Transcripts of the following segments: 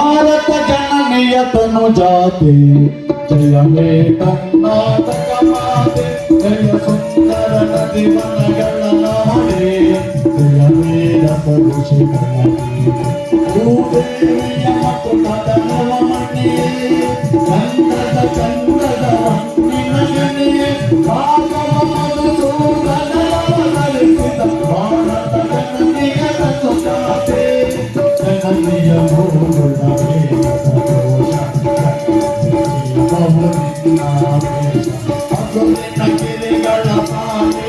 భారత జననీయ తను జాతి జయ మే కర్ణాటక మాతే జయ సుందర నది మనగణ నామే జయ మే రస ఋషి కణి ಗಿರಿಗಳ ಮಾಲೆ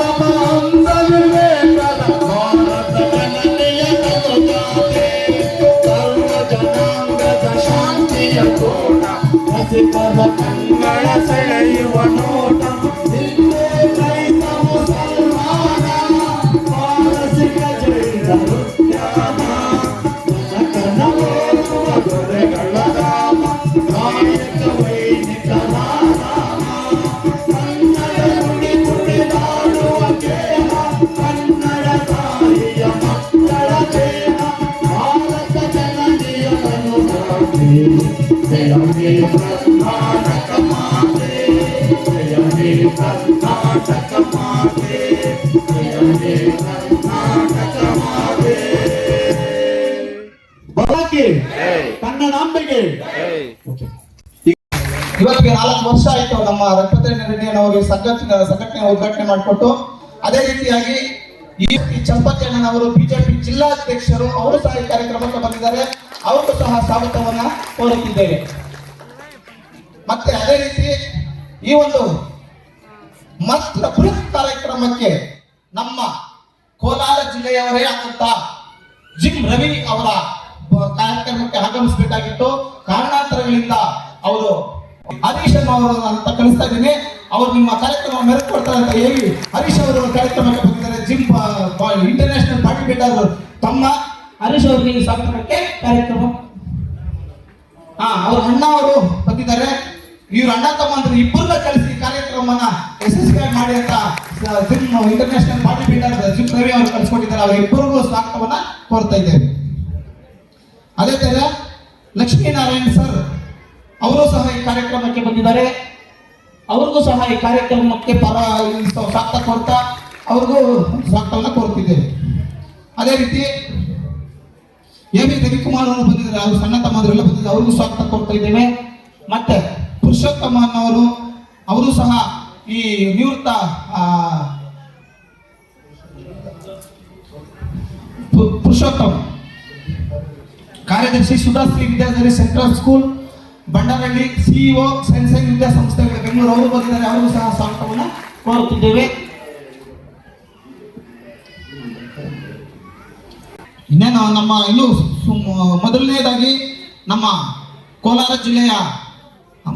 ಸಂಘಟನೆ ಸಂಘಟನೆ ಉದ್ಘಾಟನೆ ಮಾಡಿಕೊಟ್ಟು ಅದೇ ರೀತಿಯಾಗಿ ಈ ಅವರು ಬಿಜೆಪಿ ಜಿಲ್ಲಾಧ್ಯಕ್ಷರು ಅವರು ಸಹ ಈ ಕಾರ್ಯಕ್ರಮಕ್ಕೆ ಬಂದಿದ್ದಾರೆ. ಅವರು ಸಹ ಸ್ವಾಗತವನ್ನ ಕೋರುತ್ತಿದ್ದೇವೆ. ಮತ್ತೆ ಅದೇ ರೀತಿ ಈ ಒಂದು ಮಸ್ತ್ರ ಬೃಹತ್ ಕಾರ್ಯಕ್ರಮಕ್ಕೆ ನಮ್ಮ ಕೋಲಾರ ಜಿಲ್ಲೆಯವರೇ ಆದಂತ ಜಿಮ್ ರವಿ ಅವರ ಕಾರ್ಯಕ್ರಮಕ್ಕೆ ಆಗಮಿಸಬೇಕಾಗಿತ್ತು. ಕಾರಣಾಂತರಗಳಿಂದ ಅವರು ಹರೀಶ್ ಅವರನ್ನ ಕಳಿಸ್ತಾ ಇದ್ದೀನಿ. ಅವರು ನಿಮ್ಮ ಕಾರ್ಯಕ್ರಮ ಮೆರೆಕೊಡ್ತಾರೆ ಅಂತ ಹೇಳಿ ಹರೀಶ್ ಅವರು ಕಾರ್ಯಕ್ರಮಕ್ಕೆ ಬಂದಿದ್ದಾರೆ. ಜಿಮ್ ಇಂಟರ್ನ್ಯಾಷನಲ್ ಬಾಡಿ ಅವರು. ತಮ್ಮ ಹರೀಶ್ ಅವರು ಈ ಸ್ವಾಗತಕ್ಕೆ ಕಾರ್ಯಕ್ರಮ. ಹಾ, ಅವ್ರ ಅಣ್ಣ ಅವರು ಬಂದಿದ್ದಾರೆ. ಇವ್ರ ಅಣ್ಣ ತಮ್ಮ ಅಂದ್ರೆ ಇಬ್ಬರನ್ನ ಕಳಿಸಿ ಕಾರ್ಯಕ್ರಮನ ಯಶಸ್ವಿ ಮಾಡಿ ಅಂತ gym international builder gym Ravi ಅವರು ಕಳಿಸ್ಕೊಟ್ಟಿದ್ದಾರೆ. ಅವ್ರ ಇಬ್ಬರಿಗೂ ಸ್ವಾಗತವನ್ನ ಕೋರ್ತಾ ಇದ್ದೇವೆ. ಅದೇ ತರ ಲಕ್ಷ್ಮೀನಾರಾಯಣ್ ಸರ್, ಅವರು ಸಹ ಈ ಕಾರ್ಯಕ್ರಮಕ್ಕೆ ಬಂದಿದ್ದಾರೆ. ಅವ್ರಿಗೂ ಸಹ ಈ ಕಾರ್ಯಕ್ರಮಕ್ಕೆ ಪರ ಈ ಸ- ಸ್ವಾಗತ ಕೊಡ್ತಾ ಅವ್ರಿಗೂ ಸ್ವಾಗತವನ್ನ ಕೋರ್ತಿದ್ದೇವೆ ಅದೇ ರೀತಿ ಎ ಬಿ ರವಿಕುಮಾರ್ ಅವರು ಬಂದಿದ್ದಾರೆ, ಅವರು ಸಣ್ಣ ತಮ್ಮದ್ರೆಲ್ಲ ಬಂದಿದ್ದಾರೆ, ಅವ್ರಿಗೂ ಸ್ವಾಗತ ಕೊಡ್ತಾ ಇದ್ದೇವೆ ಮತ್ತೆ ಪುರುಷೋತ್ತಮ ಅನ್ನೋರು ಅವರು ಸಹ ಈ ನಿವೃತ್ತ ಪುರುಷೋತ್ತಮ್. ಕಾರ್ಯದರ್ಶಿ Sudhashree Vidyadhari central school. Bandarahalli CEO ಸೆನ್ಸೆನ್ ವಿದ್ಯಾ ಸಂಸ್ಥೆಗಳ ಬೆಂಗಳೂರು ಅವರು ಬಂದಿದ್ದಾರೆ. ಅವರಿಗೂ ಸಹ ಸ್ವಾಗತವನ್ನು ಕೋರುತ್ತಿದ್ದೇವೆ. ಇನ್ನೇನು ನಮ್ಮ ಇನ್ನು ಮೊದಲನೇದಾಗಿ ನಮ್ಮ ಕೋಲಾರ ಜಿಲ್ಲೆಯ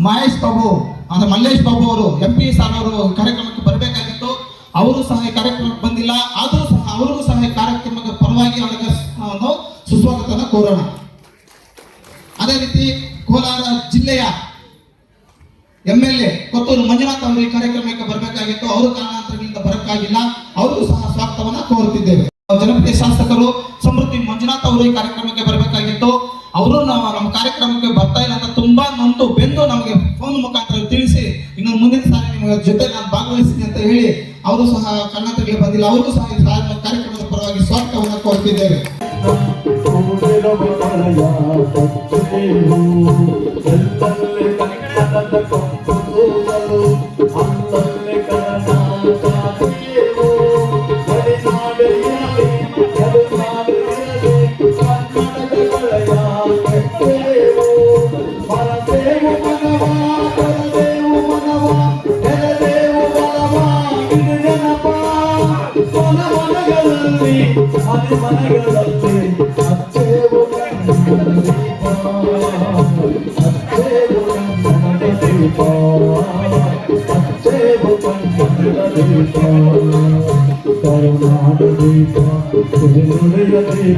ಮಹೇಶ್ ಬಾಬು ಅಂದ್ರೆ ಮಲ್ಲೇಶ್ ಬಾಬು ಅವರು ಎಂ ಪಿ ಸಾರ್ ಅವರು ಕಾರ್ಯಕ್ರಮಕ್ಕೆ ಬರಬೇಕಾಗಿತ್ತು. ಅವರು ಸಹ ಈ ಕಾರ್ಯಕ್ರಮಕ್ಕೆ ಬಂದಿಲ್ಲ. ಆದರೂ ಸಹ ಅವರಿಗೂ ಸಹ ಈ ಕಾರ್ಯಕ್ರಮಕ್ಕೆ ಪರವಾಗಿ ಅವರಿಗೆ ಸುಸ್ವಾಗತನ ಕೋರೋಣ. ಅದೇ ರೀತಿ ಕೋಲಾರ ಜಿಲ್ಲೆಯ M L A Kothur Manjunath ಅವರು ಈ ಕಾರ್ಯಕ್ರಮಕ್ಕೆ ಬರಬೇಕಾಗಿತ್ತು. ಅವರು ಕಾರಣಾಂತರಗಳಿಂದ ಬರಕ್ಕಾಗಿಲ್ಲ. ಅವರು ಸಹ ಸ್ವಾಗತವನ್ನ ಕೋರುತ್ತಿದ್ದೇವೆ. ಜನಪ್ರಿಯ ಶಾಸಕರು ಸಮೃದ್ಧಿ ಮಂಜುನಾಥ್ ಅವರು ಈ ಕಾರ್ಯಕ್ರಮಕ್ಕೆ ಬರಬೇಕಾಗಿತ್ತು. ಅವರು ನಾವು ನಮ್ಮ ಕಾರ್ಯಕ್ರಮಕ್ಕೆ ಬರ್ತಾ ಇಲ್ಲ ಅಂತ ತುಂಬಾ ನೊಂದು ಬೆಂದು ನಮಗೆ ಫೋನ್ ಮುಖಾಂತರ ತಿಳಿಸಿ ಇನ್ನು ಮುಂದಿನ ಸಾರಿ ನಿಮ್ಮ ಜೊತೆ ನಾನು ಭಾಗವಹಿಸ್ತೀನಿ ಅಂತ ಹೇಳಿ ಅವರು ಸಹ ಕರ್ನಾಟಕಕ್ಕೆ ಬಂದಿಲ್ಲ. ಅವರು ಸಹ ಕಾರ್ಯಕ್ರಮದ ಪರವಾಗಿ ಸ್ವಾಗತವನ್ನು ಕೋರ್ತಾ ಆಶಿಸುತ್ತಿದ್ದೇವೆ ಮನೆ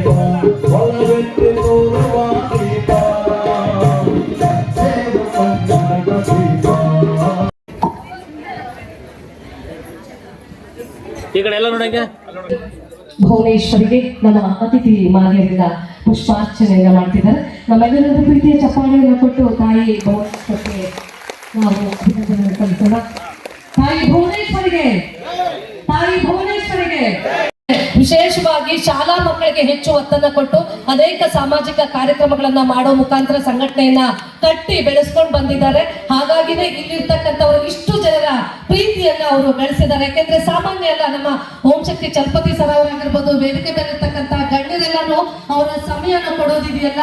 ಈ ಕಡೆ ಎಲ್ಲ ನೋಡಂಗೆ? ಭುವನೇಶ್ವರಿಗೆ ನಮ್ಮ ಅತಿಥಿ ಮಾನ್ಯರಿಂದ ಪುಷ್ಪಾರ್ಚನೆಯನ್ನ ಮಾಡ್ತಿದ್ದಾರೆ. ನಮ್ಮೆಲ್ಲರ ಪ್ರೀತಿಯ ಚಪ್ಪಾಳೆಯನ್ನು ಕೊಟ್ಟು ತಾಯಿ ಭುವನೇಶ್ವರಿಗೆ ನಾವು ಅಭಿನಂದನೆ ಸಲ್ಲಿಸೋಣ. ತಾಯಿ ಭುವನೇಶ್ವರಿಗೆ! ತಾಯಿ ಭುವನೇಶ್ವರಿಗೆ! ವಿಶೇಷವಾಗಿ ಶಾಲಾ ಮಕ್ಕಳಿಗೆ ಹೆಚ್ಚು ಒತ್ತನ್ನ ಕೊಟ್ಟು ಅನೇಕ ಸಾಮಾಜಿಕ ಕಾರ್ಯಕ್ರಮಗಳನ್ನ ಮಾಡೋ ಮುಖಾಂತರ ಸಂಘಟನೆಯನ್ನ ಕಟ್ಟಿ ಬೆಳೆಸ್ಕೊಂಡು ಬಂದಿದ್ದಾರೆ. ಹಾಗಾಗಿನೇ ಇಲ್ಲಿರ್ತಕ್ಕಂಥವರು ಇಷ್ಟು ಜನರ ಪ್ರೀತಿಯನ್ನ ಅವರು ಬೆಳೆಸಿದ್ದಾರೆ ಯಾಕೆಂದ್ರೆ ಸಾಮಾನ್ಯ ಅಲ್ಲ ನಮ್ಮ ಓಂ ಶಕ್ತಿ ಚಲಪತಿ ಸರ್ ಅವರಾಗಿರ್ಬೋದು, ವೇದಿಕೆ ಮೇಲೆ ಇರ್ತಕ್ಕಂಥ ಗಣ್ಯರೆಲ್ಲಾನು ಅವರ ಸಮಯನ ಕೊಡೋದಿದೆಯಲ್ಲ.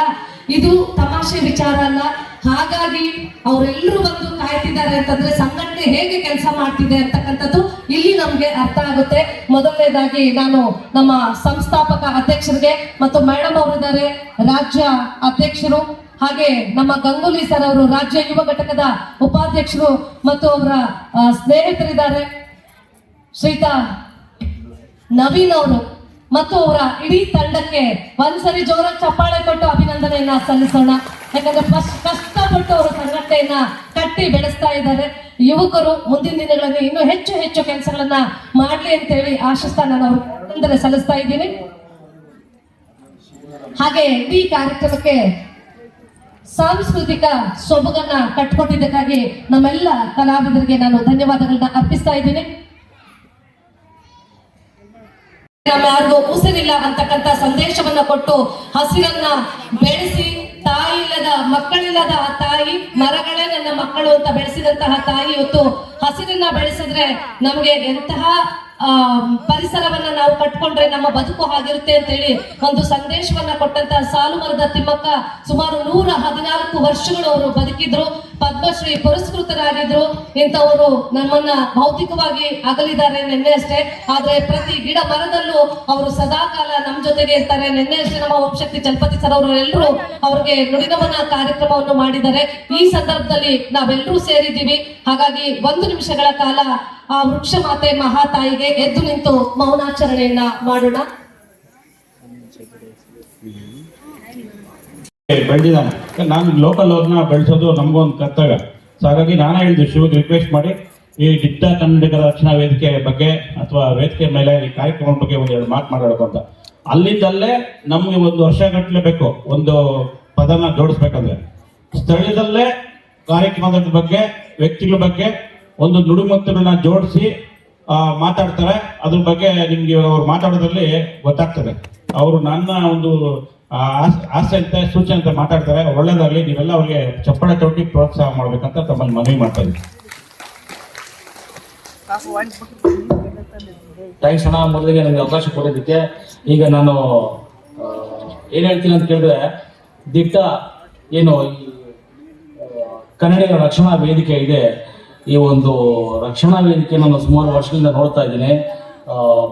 ಇದು ತಮಾಷೆ ವಿಚಾರ ಅಲ್ಲ. ಹಾಗಾಗಿ ಅವರೆಲ್ಲರೂ ಬಂದು ಕಾಯ್ತಿದ್ದಾರೆ ಅಂತಂದ್ರೆ ಸಂಘಟನೆ ಹೇಗೆ ಕೆಲಸ ಮಾಡ್ತಿದೆ ಅಂತಕ್ಕಂಥದ್ದು ಇಲ್ಲಿ ನಮ್ಗೆ ಅರ್ಥ ಆಗುತ್ತೆ. ಮೊದಲನೇದಾಗಿ ನಾನು ನಮ್ಮ ಸಂಸ್ಥಾಪಕ ಅಧ್ಯಕ್ಷರಿಗೆ ಮತ್ತು ಮೇಡಮ್ ಅವರಿದ್ದಾರೆ, ರಾಜ್ಯ ಅಧ್ಯಕ್ಷರು, ಹಾಗೆ ನಮ್ಮ ಗಂಗೂಲಿ ಸರ್ ಅವರು ರಾಜ್ಯ ಯುವ ಘಟಕದ ಉಪಾಧ್ಯಕ್ಷರು ಮತ್ತು ಅವರ ಸ್ನೇಹಿತರಿದ್ದಾರೆ. ಶ್ರೀತಾ ನವೀನ್ ಅವರು. ಮತ್ತು ಅವರ ಇಡೀ ತಂಡಕ್ಕೆ ಒಂದ್ಸರಿ ಜೋರಾಗಿ ಚಪ್ಪಾಳೆ ಕೊಟ್ಟು ಅಭಿನಂದನೆಯನ್ನ ಸಲ್ಲಿಸೋಣ. ಯಾಕಂದ್ರೆ ಕಷ್ಟಪಟ್ಟು ಅವರ ಸಂಘಟನೆಯನ್ನ ಕಟ್ಟಿ ಬೆಳೆಸ್ತಾ ಇದ್ದಾರೆ. ಯುವಕರು ಮುಂದಿನ ದಿನಗಳಲ್ಲಿ ಇನ್ನೂ ಹೆಚ್ಚು ಹೆಚ್ಚು ಕೆಲಸಗಳನ್ನ ಮಾಡ್ಲಿ ಅಂತೇಳಿ ಆಶಿಸ್ತಾ ನಾನು ಅಭಿನಂದನೆ ಸಲ್ಲಿಸ್ತಾ ಇದ್ದೀನಿ. ಹಾಗೆ ಈ ಕಾರ್ಯಕ್ರಮಕ್ಕೆ ಸಾಂಸ್ಕೃತಿಕ ಸೊಬಗನ್ನ ಕಟ್ಕೊಟ್ಟಿದ್ದಕ್ಕಾಗಿ ನಮ್ಮೆಲ್ಲ ಕಲಾವಿದರಿಗೆ ನಾನು ಧನ್ಯವಾದಗಳನ್ನ ಅರ್ಪಿಸ್ತಾ ಇದ್ದೀನಿ. ನಮ್ಮ ಯಾರಿಗೂ ಕೂಸಲಿಲ್ಲ ಅಂತಕ್ಕಂಥ ಸಂದೇಶವನ್ನ ಕೊಟ್ಟು ಹಸಿರನ್ನ ಬೆಳೆಸಿ, ತಾಯಿ ಇಲ್ಲದ ಮಕ್ಕಳಿಲ್ಲದ ಆ ತಾಯಿ, ಮರಗಳೇ ನನ್ನ ಮಕ್ಕಳು ಅಂತ ಬೆಳೆಸಿದಂತಹ ತಾಯಿ ಇವತ್ತು ಹಸಿರನ್ನ ಬೆಳೆಸಿದ್ರೆ ನಮ್ಗೆ ಎಂತಹ ಪರಿಸರವನ್ನ ನಾವು ಕಟ್ಕೊಂಡ್ರೆ ನಮ್ಮ ಬದುಕು ಹಾಗಿರುತ್ತೆ ಅಂತೇಳಿ ಒಂದು ಸಂದೇಶವನ್ನ ಕೊಟ್ಟಂತ ಸಾಲು ಮರದ ತಿಮ್ಮಕ್ಕ ಸುಮಾರು ನೂರ ಹದಿನಾಲ್ಕು ವರ್ಷಗಳು ಅವರು ಬದುಕಿದ್ರು, ಪದ್ಮಶ್ರೀ ಪುರಸ್ಕೃತರಾಗಿದ್ರು, ಇಂಥವರು ನಮ್ಮನ್ನ ಭೌತಿಕವಾಗಿ ಅಗಲಿದ್ದಾರೆ ನಿನ್ನೆ ಅಷ್ಟೇ. ಆದ್ರೆ ಪ್ರತಿ ಗಿಡ ಮರದಲ್ಲೂ ಅವರು ಸದಾಕಾಲ ನಮ್ಮ ಜೊತೆಗೆ ಇರ್ತಾರೆ. ನಿನ್ನೆ ಅಷ್ಟೇ ನಮ್ಮ ಓಂಶಕ್ತಿ ಚಲಪತಿ ಸರ್ ಅವರು ಎಲ್ಲರೂ ಅವ್ರಿಗೆ ನುಡಿನಮನ ಕಾರ್ಯಕ್ರಮವನ್ನು ಮಾಡಿದ್ದಾರೆ. ಈ ಸಂದರ್ಭದಲ್ಲಿ ನಾವೆಲ್ಲರೂ ಸೇರಿದ್ದೀವಿ. ಹಾಗಾಗಿ ಒಂದು ನಿಮಿಷಗಳ ಕಾಲ ಆ ವೃಕ್ಷ ಮಾತೆ ಮಹಾತಾಯಿಗೆ ಎದ್ದು ನಿಂತು ಮೌನಾಚರಣೆಯನ್ನ ಮಾಡೋಣ. ಬೆಳೆದಿದ್ದಾನೆ ನಾನು ಲೋಕಲ್ ಅವ್ರನ್ನ ಬೆಳೆಸೋದು ನಮಗೊಂದು ಕರ್ತವ್ಯ. ಸೊ ಹಾಗಾಗಿ ನಾನು ಹೇಳಿದ್ದು, ಶಿವಗೆ ರಿಕ್ವೆಸ್ಟ್ ಮಾಡಿ, ಈ ದಿಟ್ಟ ಕನ್ನಡಿಗರ ರಕ್ಷಣಾ ವೇದಿಕೆ ಬಗ್ಗೆ ಅಥವಾ ವೇದಿಕೆ ಮೇಲೆ ಈ ಕಾರ್ಯಕ್ರಮ ಬಗ್ಗೆ ಒಂದು ಎರಡು ಮಾತು ಮಾಡಬೇಕು ಅಂತ. ಅಲ್ಲಿದ್ದಲ್ಲೇ ನಮಗೆ ಒಂದು ವರ್ಷ ಬೇಕು, ಒಂದು ಪದನ ಜೋಡಿಸ್ಬೇಕಂದ್ರೆ. ಸ್ಥಳೀಯದಲ್ಲೇ ಕಾರ್ಯಕ್ರಮದ ಬಗ್ಗೆ, ವ್ಯಕ್ತಿಗಳ ಬಗ್ಗೆ ಒಂದು ನುಡಿಮುತ್ತುಗಳನ್ನ ಜೋಡಿಸಿ ಮಾತಾಡ್ತಾರೆ. ಅದ್ರ ಬಗ್ಗೆ ನಿಮ್ಗೆ ಅವ್ರು ಮಾತಾಡೋದ್ರಲ್ಲಿ ಗೊತ್ತಾಗ್ತದೆ. ಅವರು ನನ್ನ ಒಂದು ಆಸ್- ಅಂತ, ಸೂಚನೆ ಅಂತ ಮಾತಾಡ್ತಾರೆ. ಒಳ್ಳೇದಾಗಲಿ, ನೀವೆಲ್ಲ ಅವ್ರಿಗೆ ಚಪ್ಪಳೆ ತೊಟ್ಟಿ ಪ್ರೋತ್ಸಾಹ ಮಾಡ್ಬೇಕಂತ ತಮ್ಮಲ್ಲಿ ಮನವಿ ಮಾಡ್ತಾ ಥ್ಯಾಂಕ್ಸ್ ಅಣ್ಣ. ಮೊದಲಿಗೆ ನನಗೆ ಅವಕಾಶ ಕೊಡೋದಕ್ಕೆ ಈಗ ನಾನು ಏನು ಹೇಳ್ತೀನಿ ಅಂತ ಕೇಳಿದ್ರೆ, ದಿಟ್ಟ, ಏನು ಕನ್ನಡಿಗರ ರಕ್ಷಣಾ ವೇದಿಕೆ ಇದೆ. ಈ ಒಂದು ರಕ್ಷಣಾ ವೇದಿಕೆ ನಾನು ಸುಮಾರು ವರ್ಷದಿಂದ ನೋಡ್ತಾ ಇದ್ದೀನಿ.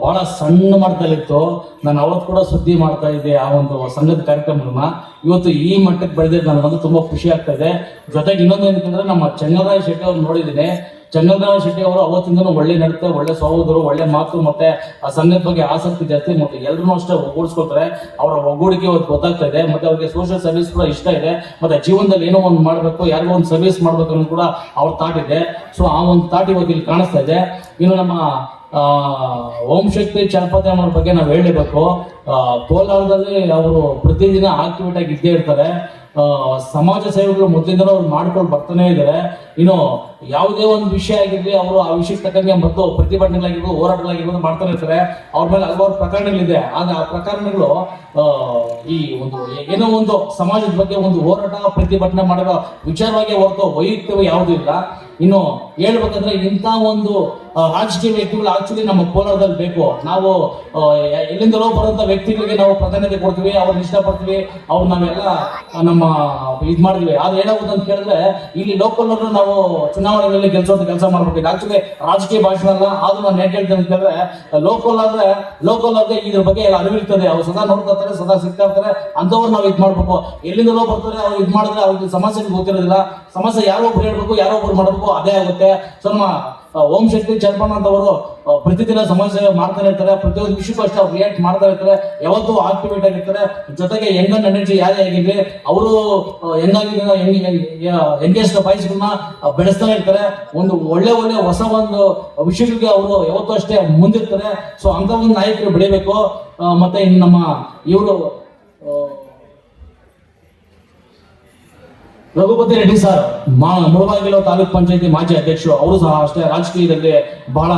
ಭಾಳ ಸಣ್ಣ ಮಟ್ಟದಲ್ಲಿತ್ತು. ನಾನು ಅವತ್ತು ಕೂಡ ಸುದ್ದಿ ಮಾಡ್ತಾ ಇದ್ದೆ ಆ ಒಂದು ಸಂಘದ ಕಾರ್ಯಕ್ರಮಗಳನ್ನ. ಇವತ್ತು ಈ ಮಟ್ಟಕ್ಕೆ ಬೆಳೆದಿದ್ದು ನನಗಂತೂ ತುಂಬ ಖುಷಿ ಆಗ್ತಾ ಇದೆ. ಜೊತೆಗೆ ಇನ್ನೊಂದು ಏನಂತಂದ್ರೆ ನಮ್ಮ ಚೆನ್ನರಾಯ ಶೆಟ್ಟಿ ಅವ್ರು ನೋಡಿದ್ದೀನಿ. ಚಂದ್ರನಾಥ ಶೆಟ್ಟಿ ಅವರು ಅವತ್ತಿಂದನೂ ಒಳ್ಳೆ ನಡತೆ, ಒಳ್ಳೆ ಸಹೋದರು, ಒಳ್ಳೆ ಮಾತು ಮತ್ತೆ ಆ ಸಂಘದ ಬಗ್ಗೆ ಆಸಕ್ತಿ ಜಾಸ್ತಿ ಮತ್ತೆ ಎಲ್ಲರೂ ಅಷ್ಟೇ ಒಗ್ಗೂಡಿಸ್ಕೊಳ್ತಾರೆ ಅವರ ಒಗ್ಗೂಡಿಕೆ ಇವತ್ತು ಗೊತ್ತಾಗ್ತಾ ಇದೆ. ಮತ್ತೆ ಅವ್ರಿಗೆ ಸೋಷಿಯಲ್ ಸರ್ವಿಸ್ ಕೂಡ ಇಷ್ಟ ಇದೆ. ಮತ್ತೆ ಜೀವನದಲ್ಲಿ ಏನೋ ಒಂದು ಮಾಡಬೇಕು, ಯಾರಿಗೋ ಒಂದು ಸರ್ವಿಸ್ ಮಾಡ್ಬೇಕು ಅನ್ನೋದು ಕೂಡ ಅವ್ರ ಥಾಟ್ ಇದೆ. ಸೊ ಆ ಒಂದು ಥಾಟ್ ಇವತ್ತು ಇಲ್ಲಿ ಕಾಣಿಸ್ತಾ ಇದೆ. ಇನ್ನು ನಮ್ಮ ಓಂ ಶಕ್ತಿ ಚಲಪತಿ ಅನ್ನೋರ ಬಗ್ಗೆ ನಾವು ಹೇಳಲೇಬೇಕು ಕೋಲಾರದಲ್ಲಿ ಅವರು ಪ್ರತಿದಿನ ಆಕ್ಟಿವೇಟ್ ಆಗಿ ಇದ್ದೇ ಇರ್ತಾರೆ. ಸಮಾಜ ಸೇವೆಗಳು ಮೊದಲಿಂದಲೂ ಅವ್ರು ಮಾಡ್ಕೊಂಡು ಬರ್ತಾನೆ ಇದ್ದಾರೆ ಇನ್ನು ಯಾವುದೇ ಒಂದು ವಿಷಯ ಆಗಿರಲಿ, ಅವರು ಆ ವಿಷಯಕ್ಕೆ ತಕ್ಕಂಗೆ ಮತ್ತು ಪ್ರತಿಭಟನೆಗಳಾಗಿರ್ಬೋದು, ಹೋರಾಟಗಳಾಗಿರ್ಬೋದು ಮಾಡ್ತಾನೆ ಇರ್ತಾರೆ. ಅವ್ರ ಮೇಲೆ ಹಲವಾರು ಪ್ರಕರಣಗಳಿದೆ. ಆಗ ಆ ಪ್ರಕರಣಗಳು ಈ ಒಂದು ಏನೋ ಒಂದು ಸಮಾಜದ ಬಗ್ಗೆ ಒಂದು ಹೋರಾಟ, ಪ್ರತಿಭಟನೆ ಮಾಡಿರೋ ವಿಚಾರವಾಗಿ ಹೊರತು ವೈಯಕ್ತಿಕ ಯಾವುದೂ ಇಲ್ಲ. ಇನ್ನು ಹೇಳ್ಬೇಕಂದ್ರೆ ಇಂಥ ಒಂದು ರಾಜಕೀಯ ವ್ಯಕ್ತಿಗಳು ಆಕ್ಚುಲಿ ನಮ್ಮ ಕೋಲಾರದಲ್ಲಿ ಬೇಕು. ನಾವು ಎಲ್ಲಿಂದಲೋ ಬರುವಂತ ವ್ಯಕ್ತಿಗಳಿಗೆ ನಾವು ಪ್ರಾಧಾನ್ಯತೆ ಕೊಡ್ತೀವಿ, ಅವ್ರನ್ನ ಇಷ್ಟಪಡ್ತೀವಿ ಅವ್ರು ನಾವೆಲ್ಲ ನಮ್ಮ ಇದು ಮಾಡ್ತೀವಿ ಆದ್ರೆ ಏನಾಗುತ್ತೆ ಅಂತ ಕೇಳಿದ್ರೆ, ಇಲ್ಲಿ ಲೋಕಲ್ ನಾವು ಚುನಾವಣೆಗಳಲ್ಲಿ ಗೆಲ್ಸೋದು ಕೆಲಸ ಮಾಡ್ಬೇಕು ಆಕ್ಚುಲಿ ರಾಜಕೀಯ ಭಾಷೆ ಅಲ್ಲ ಆದ್ರೂ ನಾನು ಏನ್ ಹೇಳ್ತೇನೆ ಅಂತ ಕೇಳಿದ್ರೆ ಲೋಕಲ್ ಆದ್ರೆ ಲೋಕಲ್ ಆದ್ರೆ ಇದ್ರ ಬಗ್ಗೆ ಎಲ್ಲ ಅರಿವಿರ್ತದೆ ಅವ್ರು ಸದಾ ನೋಡ್ತಾ ಸದಾ ಸಿಗ್ತಾ ಇರ್ತಾರೆ. ಅಂತವ್ರು ನಾವು ಇದು ಮಾಡ್ಬೇಕು. ಎಲ್ಲಿಂದಲೋ ಬರ್ತಾರೆ, ಅವ್ರು ಇದು ಮಾಡಿದ್ರೆ ಅವ್ರಿಗೆ ಸಮಸ್ಯೆ ಗೊತ್ತಿರೋದಿಲ್ಲ. ಸಮಸ್ಯೆ ಯಾರೋ ಹೇಳ್ಬೇಕು, ಯಾರೋ ಒಬ್ರು ಮಾಡ್ಬೇಕು, ಅದೇ ಆಗುತ್ತೆ. ಸೊ ಓಂ ಶಕ್ತಿ ಚರ್ಪಣ್ಣ ಅಂತವರು ಆ, ಪ್ರತಿದಿನ ಸಮಾಜ ಸೇವೆ ಮಾಡ್ತಾನೆ ಇರ್ತಾರೆ ಪ್ರತಿಯೊಂದು ವಿಷಯಕ್ಕೂ ಅಷ್ಟೇ ಅವ್ರು ರಿಯಾಕ್ಟ್ ಮಾಡ್ತಾ ಇರ್ತಾರೆ ಯಾವತ್ತೂ ಆಕ್ಟಿವೇಟ್ ಆಗಿರ್ತಾರೆ. ಜೊತೆಗೆ ಯಂಗನ್ ಎನರ್ಜಿ ಯಾರೇ ಆಗಿರ್ಲಿ ಅವರು ಹೆಂಗಾಗಿದ್ದ ಎಂಗೇಜ್ ಬಾಯ್ಸ್ಗಳನ್ನ ಬೆಳೆಸ್ತಾ ಇರ್ತಾರೆ. ಒಂದು ಒಳ್ಳೆ ಒಳ್ಳೆ ಹೊಸ ಒಂದು ವಿಷಯಗಳಿಗೆ ಅವರು ಯಾವತ್ತೂ ಅಷ್ಟೇ ಮುಂದಿರ್ತಾರೆ. ಸೊ ಅಂತ ಒಂದು ನಾಯಕರು ಬೆಳಿಬೇಕು. ಮತ್ತೆ ಇನ್ನು ನಮ್ಮ ಇವರು ರಘುಪತಿ ರೆಡ್ಡಿ ಸರ್, ಮಾ, ಮುಳಬಾಗಿಲು ತಾಲೂಕ್ ಪಂಚಾಯತಿ ಮಾಜಿ ಅಧ್ಯಕ್ಷರು, ಅವರು ಸಹ ಅಷ್ಟೇ ರಾಜಕೀಯದಲ್ಲಿ ಬಹಳ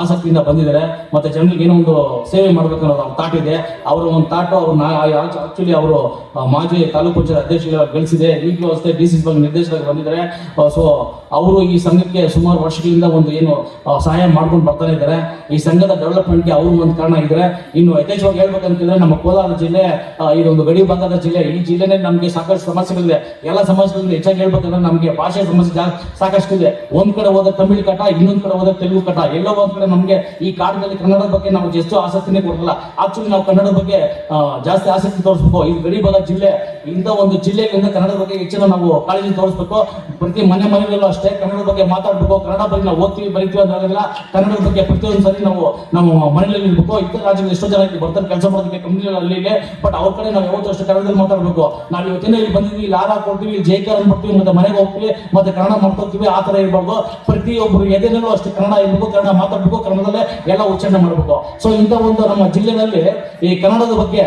ಆಸಕ್ತಿಯಿಂದ ಬಂದಿದ್ದಾರೆ. ಮತ್ತೆ ಜನರಿಗೆ ಏನೋ ಒಂದು ಸೇವೆ ಮಾಡ್ಬೇಕು ಅನ್ನೋದು ಅವ್ರ ತಾಟ್ ಇದೆ. ಅವರ ಒಂದು ತಾಟು, ಅವ್ರು ಆಕ್ಚುಲಿ ಅವರು ಮಾಜಿ ತಾಲೂಕ್ ಪಂಚಾಯತ್ ಅಧ್ಯಕ್ಷರ ಗಳಿಸಿದೆ. ಈಗಲೂ ಅಷ್ಟೇ ಡಿ ಸಿ ಬಗ್ಗೆ ನಿರ್ದೇಶಕರಾಗಿ ಬಂದಿದ್ದಾರೆ. ಸೊ ಅವರು ಈ ಸಂಘಕ್ಕೆ ಸುಮಾರು ವರ್ಷಗಳಿಂದ ಒಂದು ಏನು ಸಹಾಯ ಮಾಡ್ಕೊಂಡು ಬರ್ತಾನೆ ಇದ್ದಾರೆ. ಈ ಸಂಘದ ಡೆವಲಪ್ಮೆಂಟ್ಗೆ ಅವರು ಒಂದು ಕಾರಣ ಇದ್ದಾರೆ ಇನ್ನು ಯಥೇಚ್ಛವಾಗಿ ಹೇಳ್ಬೇಕಂತಂದ್ರೆ ನಮ್ಮ ಕೋಲಾರ ಜಿಲ್ಲೆ ಇದೊಂದು ಗಡಿ ಭಾಗದ ಜಿಲ್ಲೆ. ಈ ಜಿಲ್ಲೆನೇ ನಮಗೆ ಸಾಕಷ್ಟು ಸಮಸ್ಯೆಗಳಿದೆ. ಎಲ್ಲ ಸಮಾಜದಲ್ಲಿ ಹೆಚ್ಚಾಗಿ ಹೇಳ್ಬೇಕಂದ್ರೆ ನಮಗೆ ಭಾಷೆ ಸಮಸ್ಯೆ ಸಾಕಷ್ಟು ಇದೆ. ಒಂದ್ ಕಡೆ ಹೋದ ತಮಿಳ್ ಕಟ, ಇನ್ನೊಂದ್ ಕಡೆ ಹೋದ್ರೆ ತೆಲುಗು ಕಟ. ಎಲ್ಲೋ ಒಂದ್ ಕಡೆ ನಮಗೆ ಈ ಕಾಡದಲ್ಲಿ ಕನ್ನಡದ ಬಗ್ಗೆ ನಾವು ಎಷ್ಟು ಆಸಕ್ತಿನೇ ಕೊಡಲ್ಲ. ಆಕ್ಚುಲಿ ನಾವು ಕನ್ನಡದ ಬಗ್ಗೆ ಜಾಸ್ತಿ ಆಸಕ್ತಿ ತೋರಿಸ್ಬೇಕು. ಇದು ಗಡಿ ಭಾಗದ ಜಿಲ್ಲೆ. ಇಂಥ ಒಂದು ಜಿಲ್ಲೆಗಳಿಂದ ಕನ್ನಡದ ಬಗ್ಗೆ ಹೆಚ್ಚಿನ ನಾವು ಕಾಳಜಿ ತೋರಿಸ್ಬೇಕು. ಪ್ರತಿ ಮನೆ ಮನೆಯಲ್ಲೂ ಅಷ್ಟೇ ಕನ್ನಡದ ಬಗ್ಗೆ ಮಾತಾಡ್ಬೇಕು. ಕನ್ನಡ ಬಗ್ಗೆ ನಾವು ಓದ್ತೀವಿ, ಬರಿತೀವಿ ಅಂತ ಕನ್ನಡದ ಬಗ್ಗೆ ಪ್ರತಿಯೊಂದು ಸರಿ ನಾವು, ನಮ್ಮ ಮನೆಯಲ್ಲಿ ಇರ್ಬೇಕು. ಇತರ ರಾಜ್ಯದಲ್ಲಿ ಎಷ್ಟೋ ಜನ ಇಲ್ಲಿ ಬರ್ತಾರೆ, ಕೆಲಸ ಮಾಡೋದಕ್ಕೆ ಕಂಪ್ನಿಗಳಲ್ಲಿ ಬಟ್ ಅವ್ರ ಕಡೆ ನಾವು ಯಾವತ್ತೂ ಅಷ್ಟು ಕನ್ನಡದಲ್ಲಿ ಮಾತಾಡ್ಬೇಕು. ನಾವು ಇವತ್ತಿನ ಇಲ್ಲಿ ಬಂದಿದ್ವಿ ಇಲ್ಲಿ ಆರ ಕೊಡ್ತೀವಿ ಇಲ್ಲಿ ಜೈಕಾರ ಮಾಡ್ತೀವಿ ಮತ್ತೆ ಮನೆಗೆ ಹೋಗ್ತೀವಿ, ಮತ್ತೆ ಕನ್ನಡ ಮಾಡ್ಕೊತೀವಿ, ಆ ತರ ಇರಬಾರ್ದು. ಪ್ರತಿಯೊಬ್ಬರು ಎದೆನಲ್ಲೂ ಅಷ್ಟು ಕನ್ನಡ ಇರಬೇಕು ಕನ್ನಡ ಮಾತಾಡ್ಬೇಕು ಕನ್ನಡದಲ್ಲೇ ಎಲ್ಲ ಉಚ್ಚಾರಣೆ ಮಾಡಬೇಕು. ಸೊ ಇಂಥ ಒಂದು ನಮ್ಮ ಜಿಲ್ಲೆನಲ್ಲಿ ಈ ಕನ್ನಡದ ಬಗ್ಗೆ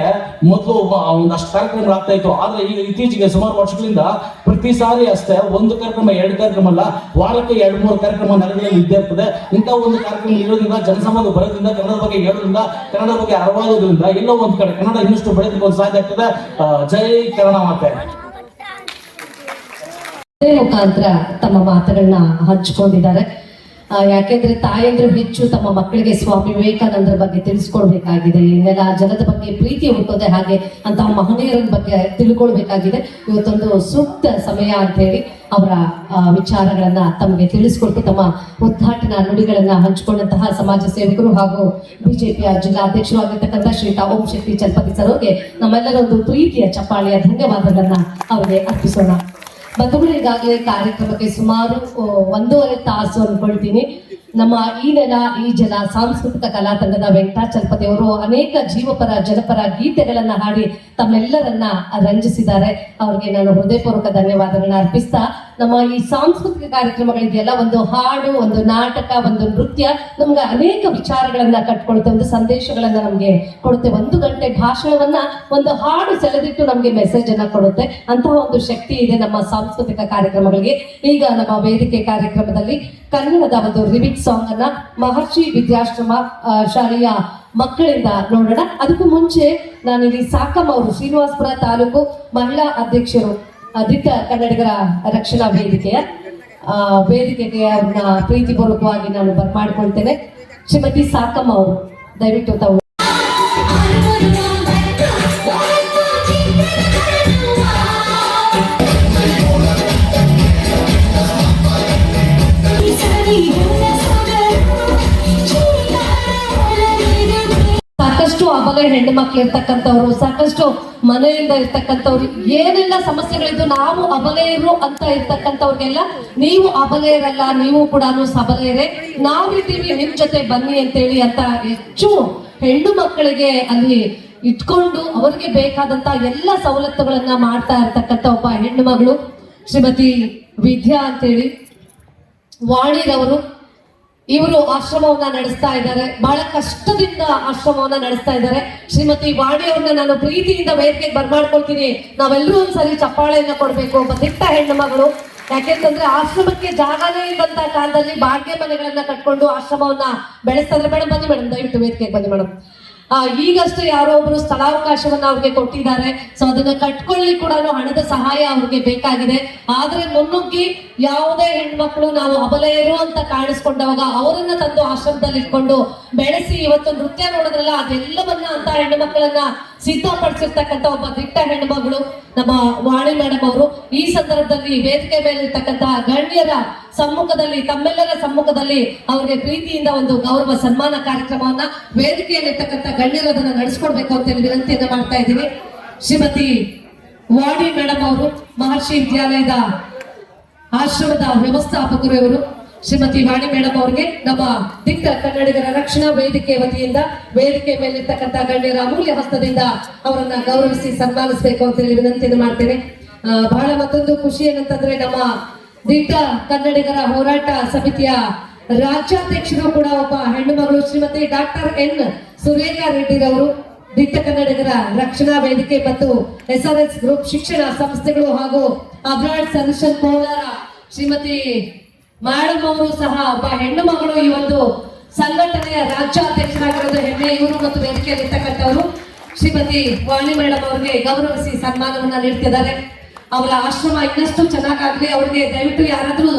ಮೊದಲು ಒಂದಷ್ಟು ಕಾರ್ಯಕ್ರಮಗಳು ಆಗ್ತಾ ಇತ್ತು. ಆದರೆ ಈಗ ಇತ್ತೀಚೆಗೆ ಸುಮಾರು ವರ್ಷಗಳಿಂದ ಪ್ರತಿ ಸಾರಿ ಅಷ್ಟೇ, ಒಂದು ಕಾರ್ಯಕ್ರಮ, ಎರಡು ಕಾರ್ಯಕ್ರಮ ಅಲ್ಲ, ವಾರಕ್ಕೆ ಎರಡು, ಮೂರು ಕಾರ್ಯಕ್ರಮ ನಗರದಲ್ಲಿ ಇದ್ದೇ ಇರ್ತದೆ. ಇಂಥ ಒಂದು ಕಾರ್ಯಕ್ರಮ ಇರೋದ್ರಿಂದ ಜನಸಮಾಜ ಬರೋದ್ರಿಂದ, ಕನ್ನಡದ ಬಗ್ಗೆ ಹೇಳೋದ್ರಿಂದ ಕನ್ನಡ ಬಗ್ಗೆ ಅರವಾಗೋದ್ರಿಂದ ಎಲ್ಲೋ ಒಂದು ಕಡೆ ಕನ್ನಡ ಇನ್ನಷ್ಟು ಬೆಳೆದಕ್ಕೆ ಸಾಧ್ಯ ಆಗ್ತದೆ. ಜೈ ಕನ್ನಡ ಮಾತೆ. ಮುಖಾಂತರ ತಮ್ಮ ಮಾತುಗಳನ್ನ ಹಂಚ್ಕೊಂಡಿದ್ದಾರೆ. ಯಾಕೆಂದ್ರೆ ತಾಯಂದ್ರು ಹೆಚ್ಚು ತಮ್ಮ ಮಕ್ಕಳಿಗೆ ಸ್ವಾಮಿ ವಿವೇಕಾನಂದರ ಬಗ್ಗೆ ತಿಳಿಸ್ಕೊಳ್ಬೇಕಾಗಿದೆ ಇನ್ನೆಲ್ಲ ಜನದ ಬಗ್ಗೆ ಪ್ರೀತಿ ಹುಟ್ಟೋದೆ ಹಾಗೆ ಅಂತ ಮಹನೀಯರ ಬಗ್ಗೆ ತಿಳ್ಕೊಳ್ಬೇಕಾಗಿದೆ. ಇವತ್ತೊಂದು ಸೂಕ್ತ ಸಮಯ ಅಂತ ಹೇಳಿ ಅವರ ವಿಚಾರಗಳನ್ನ ತಮಗೆ ತಿಳಿಸ್ಕೊಟ್ಟು ತಮ್ಮ ಉದ್ಘಾಟನಾ ನುಡಿಗಳನ್ನ ಹಂಚಿಕೊಂಡಂತಹ ಸಮಾಜ ಸೇವಕರು ಹಾಗೂ ಬಿಜೆಪಿಯ ಜಿಲ್ಲಾಧ್ಯಕ್ಷರು ಆಗಿರ್ತಕ್ಕಂಥ ಶ್ರೀತಾ ಓಂ ಶಕ್ತಿ ಚಲಪತಿ ಸರ್ ಅವ್ರಿಗೆ ನಮ್ಮೆಲ್ಲರ ಒಂದು ಪ್ರೀತಿಯ ಚಪ್ಪಾಳೆಯ ಧನ್ಯವಾದಗಳನ್ನ ಅವರಿಗೆ ಅರ್ಪಿಸೋಣ. ಬಂಧುಗಳು ಕಾರ್ಯಕ್ರಮಕ್ಕೆ ಸುಮಾರು ಒಂದೂವರೆ ತಾಸು ಅನ್ಕೊಳ್ತೀನಿ ನಮ್ಮ ಈ ನೆಲ, ಈ ಜಲ, ಸಾಂಸ್ಕೃತಿಕ ಕಲಾ ತಂಡದ ವೆಂಕಟಾಚಲಪತಿ ಅವರು ಅನೇಕ ಜೀವಪರ, ಜನಪರ ಗೀತೆಗಳನ್ನ ಹಾಡಿ ತಮ್ಮೆಲ್ಲರನ್ನ ರಂಜಿಸಿದ್ದಾರೆ. ಅವ್ರಿಗೆ ನಾನು ಹೃದಯಪೂರ್ವಕ ಧನ್ಯವಾದಗಳನ್ನ ಅರ್ಪಿಸ್ತಾ ನಮ್ಮ ಈ ಸಾಂಸ್ಕೃತಿಕ ಕಾರ್ಯಕ್ರಮಗಳಿದೆಯಲ್ಲ ಒಂದು ಹಾಡು, ಒಂದು ನಾಟಕ, ಒಂದು ನೃತ್ಯ, ನಮ್ಗೆ ಅನೇಕ ವಿಚಾರಗಳನ್ನ ಕಟ್ಕೊಳುತ್ತೆ ಒಂದು ಸಂದೇಶಗಳನ್ನ ನಮ್ಗೆ ಕೊಡುತ್ತೆ. ಒಂದು ಗಂಟೆ ಭಾಷಣವನ್ನ ಒಂದು ಹಾಡು ಸೆಳೆದಿಟ್ಟು ನಮ್ಗೆ ಮೆಸೇಜ್ ಅನ್ನ ಕೊಡುತ್ತೆ. ಅಂತಹ ಒಂದು ಶಕ್ತಿ ಇದೆ ನಮ್ಮ ಸಾಂಸ್ಕೃತಿಕ ಕಾರ್ಯಕ್ರಮಗಳಿಗೆ. ಈಗ ನಮ್ಮ ವೇದಿಕೆ ಕಾರ್ಯಕ್ರಮದಲ್ಲಿ ಕನ್ನಡದ ಒಂದು ರಿಮಿಕ್ ಸಾಂಗ್ ಅನ್ನ ಮಹರ್ಷಿ ವಿದ್ಯಾಶ್ರಮ ಶಾಲೆಯ ಮಕ್ಕಳಿಂದ ನೋಡೋಣ. ಅದಕ್ಕೂ ಮುಂಚೆ ನಾನಿಲ್ಲಿ ಸಾಕಮ್ಮ ಅವರು ಶ್ರೀನಿವಾಸಪುರ ತಾಲೂಕು ಮಹಿಳಾ ಅಧ್ಯಕ್ಷರು ದಿಟ್ಟ ಕನ್ನಡಿಗರ ರಕ್ಷಣಾ ವೇದಿಕೆಯ ವೇದಿಕೆಗೆ ಅವ್ರನ್ನ ಪ್ರೀತಿಪೂರ್ವಕವಾಗಿ ನಾನು ಬರ್ಮಾಡ್ಕೊಳ್ತೇನೆ ಶ್ರೀಮತಿ ಸಾಕಮ್ಮ ಅವರು ದಯವಿಟ್ಟು ತಾವು ಅಬಲೆ ಹೆಣ್ಣು ಮಕ್ಳು ಇರ್ತಕ್ಕಂಥವ್ರು, ಸಾಕಷ್ಟು ಮನೆಯಿಂದ ಇರ್ತಕ್ಕಂಥವ್ರು, ಏನೆಲ್ಲ ಸಮಸ್ಯೆಗಳಿದ್ದು ನಾವು ಅಬಲೆಯರು ಅಂತ ಇರ್ತಕ್ಕಂಥವ್ರಿಗೆಲ್ಲ, ನೀವು ಅಬಲೆಯರಲ್ಲ, ನೀವು ಕೂಡ ಸಬಲೆಯರೇ. ನಾವಿದ್ದೀವಿ ನಿಮ್ ಜೊತೆ ಬನ್ನಿ ಅಂತೇಳಿ ಅಂತ ಹೆಚ್ಚು ಹೆಣ್ಣು ಮಕ್ಕಳಿಗೆ ಅಲ್ಲಿ ಇಟ್ಕೊಂಡು ಅವರಿಗೆ ಬೇಕಾದಂತ ಎಲ್ಲ ಸವಲತ್ತುಗಳನ್ನ ಮಾಡ್ತಾ ಇರ್ತಕ್ಕಂತ ಒಬ್ಬ ಹೆಣ್ಣು ಮಗಳು ಶ್ರೀಮತಿ ವಿದ್ಯಾ ಅಂತೇಳಿ. ವಾಣಿರವರು ಇವರು ಆಶ್ರಮವನ್ನ ನಡೆಸ್ತಾ ಇದ್ದಾರೆ. ಬಹಳ ಕಷ್ಟದಿಂದ ಆಶ್ರಮವನ್ನ ನಡೆಸ್ತಾ ಇದ್ದಾರೆ. ಶ್ರೀಮತಿ ವಾಣಿ ಅವ್ರನ್ನ ನಾನು ಪ್ರೀತಿಯಿಂದ ವೇದಿಕೆಗೆ ಬರ್ಮಾಡ್ಕೊಳ್ತೀನಿ. ನಾವೆಲ್ಲರೂ ಒಂದ್ಸರಿ ಚಪ್ಪಾಳೆಯನ್ನ ಕೊಡ್ಬೇಕು ಒಬ್ಬ ದಿಟ್ಟ ಹೆಣ್ಣು ಮಗಳು. ಯಾಕೆಂತಂದ್ರೆ ಆಶ್ರಮಕ್ಕೆ ಜಾಗನೇ ಇಲ್ಲದಂತ ಕಾಲದಲ್ಲಿ ಬಾಡಿಗೆ ಮನೆಗಳನ್ನ ಕಟ್ಕೊಂಡು ಆಶ್ರಮವನ್ನ ಬೆಳೆಸ್ತಾ ಇದ್ರೆ ಮೇಡಮ್ ಬನ್ನಿ ಮೇಡಮ್, ದಯವಿಟ್ಟು ವೇದಿಕೆಗೆ ಬನ್ನಿ ಮೇಡಮ್. ಆ, ಈಗಷ್ಟೇ ಯಾರೋ ಒಬ್ರು ಸ್ಥಳಾವಕಾಶವನ್ನ ಅವ್ರಿಗೆ ಕೊಟ್ಟಿದ್ದಾರೆ. ಸೊ ಅದನ್ನ ಕಟ್ಕೊಳ್ಳಿ ಕೂಡ ಹಣದ ಸಹಾಯ ಅವ್ರಿಗೆ ಬೇಕಾಗಿದೆ. ಆದ್ರೆ ಮುನ್ನುಗ್ಗಿ ಯಾವುದೇ ಹೆಣ್ಮಕ್ಳು ನಾವು ಅಬಲೆಯರು ಅಂತ ಕಾಣಿಸ್ಕೊಂಡವಾಗ ಅವರನ್ನ ತಂದು ಆಶ್ರಮದಲ್ಲಿ ಇಟ್ಕೊಂಡು ಬೆಳೆಸಿ ಇವತ್ತು ನೃತ್ಯ ನೋಡೋದ್ರಲ್ಲ ಅದೆಲ್ಲವನ್ನ ಅಂತ ಹೆಣ್ಣು ಮಕ್ಕಳನ್ನ ಸಿದ್ಧಪಡಿಸಿರ್ತಕ್ಕಂಥ ಒಬ್ಬ ದಿಟ್ಟ ಹೆಣ್ಣುಮಗಳು ನಮ್ಮ ವಾಣಿ ಮೇಡಮ್ ಅವರು, ಈ ಸಂದರ್ಭದಲ್ಲಿ ವೇದಿಕೆ ಮೇಲೆ ಇರ್ತಕ್ಕಂಥ ಗಣ್ಯರ ಸಮ್ಮುಖದಲ್ಲಿ, ತಮ್ಮೆಲ್ಲರ ಸಮ್ಮುಖದಲ್ಲಿ ಅವರಿಗೆ ಪ್ರೀತಿಯಿಂದ ಒಂದು ಗೌರವ ಸನ್ಮಾನ ಕಾರ್ಯಕ್ರಮವನ್ನ ವೇದಿಕೆಯಲ್ಲಿ ಇರ್ತಕ್ಕಂಥ ಗಣ್ಯರು ಅದನ್ನ ನಡೆಸ್ಕೊಡ್ಬೇಕು ಅಂತ ಹೇಳಿ ವಿನಂತಿಯನ್ನ ಮಾಡ್ತಾ ಇದ್ದೀವಿ ಶ್ರೀಮತಿ ವಾಣಿ ಮೇಡಮ್ ಅವರು, ಮಹರ್ಷಿ ವಿದ್ಯಾಲಯದ ಆಶ್ರಮದ ವ್ಯವಸ್ಥಾಪಕರು ಇವರು. ಶ್ರೀಮತಿ ವಾಣಿ ಮೇಡಮ್ ಅವರಿಗೆ ನಮ್ಮ ದಿಟ್ಟ ಕನ್ನಡಿಗರ ರಕ್ಷಣಾ ವೇದಿಕೆ ವತಿಯಿಂದ, ವೇದಿಕೆ ಮೇಲಿರ್ತಕ್ಕಂಥ ಗಣ್ಯರ ಅಮೂಲ್ಯ ಹಸ್ತದಿಂದ ಅವರನ್ನ ಗೌರವಿಸಿ ಸನ್ಮಾನಿಸಬೇಕು ಅಂತ ಹೇಳಿ ವಿನಂತಿಯನ್ನು ಮಾಡ್ತೇನೆ. ಬಹಳ ಮತ್ತೊಂದು ಖುಷಿ ಏನಂತಂದ್ರೆ ನಮ್ಮ ದಿಟ್ಟ ಕನ್ನಡಿಗರ ಹೋರಾಟ ಸಮಿತಿಯ ರಾಜ್ಯಾಧ್ಯಕ್ಷರು ಕೂಡ ಒಬ್ಬ ಹೆಣ್ಣು ಮಗಳು ಶ್ರೀಮತಿ ಡಾಕ್ಟರ್ ಎನ್ ಸುರೇಖಾ ರೆಡ್ಡಿರವರು. ದಿಟ್ಟ ಕನ್ನಡಿಗರ ರಕ್ಷಣಾ ವೇದಿಕೆ ಮತ್ತು ಎಸ್ ಗ್ರೂಪ್ ಶಿಕ್ಷಣ ಸಂಸ್ಥೆಗಳು ಹಾಗೂ ಅಬ್ರಾಡ್ ಸಲ್ಯೂಷನ್ ಕೋಲಾರ ಶ್ರೀಮತಿ ಅವರು ಸಹ ಒಬ್ಬ ಹೆಣ್ಣು ಮಗಳು ಈ ಒಂದು ಸಂಘಟನೆಯ ರಾಜ್ಯಾಧ್ಯಕ್ಷರಾಗಿರೋದು ಹೆಮ್ಮೆ ಇವರು ಮತ್ತು ವೇದಿಕೆಯಲ್ಲಿ ಇರ್ತಕ್ಕಂಥವರು. ಶ್ರೀಮತಿ ವಾಣಿ ಮೇಡಮ್ ಅವರಿಗೆ ಗೌರವಿಸಿ ಸನ್ಮಾನವನ್ನ ನೀಡ್ತಿದ್ದಾರೆ. ಅವರ ಆಶ್ರಮ ಇನ್ನಷ್ಟು ಚೆನ್ನಾಗಾಗ್ಲಿ. ಅವರಿಗೆ ದಯವಿಟ್ಟು ಯಾರಾದ್ರೂ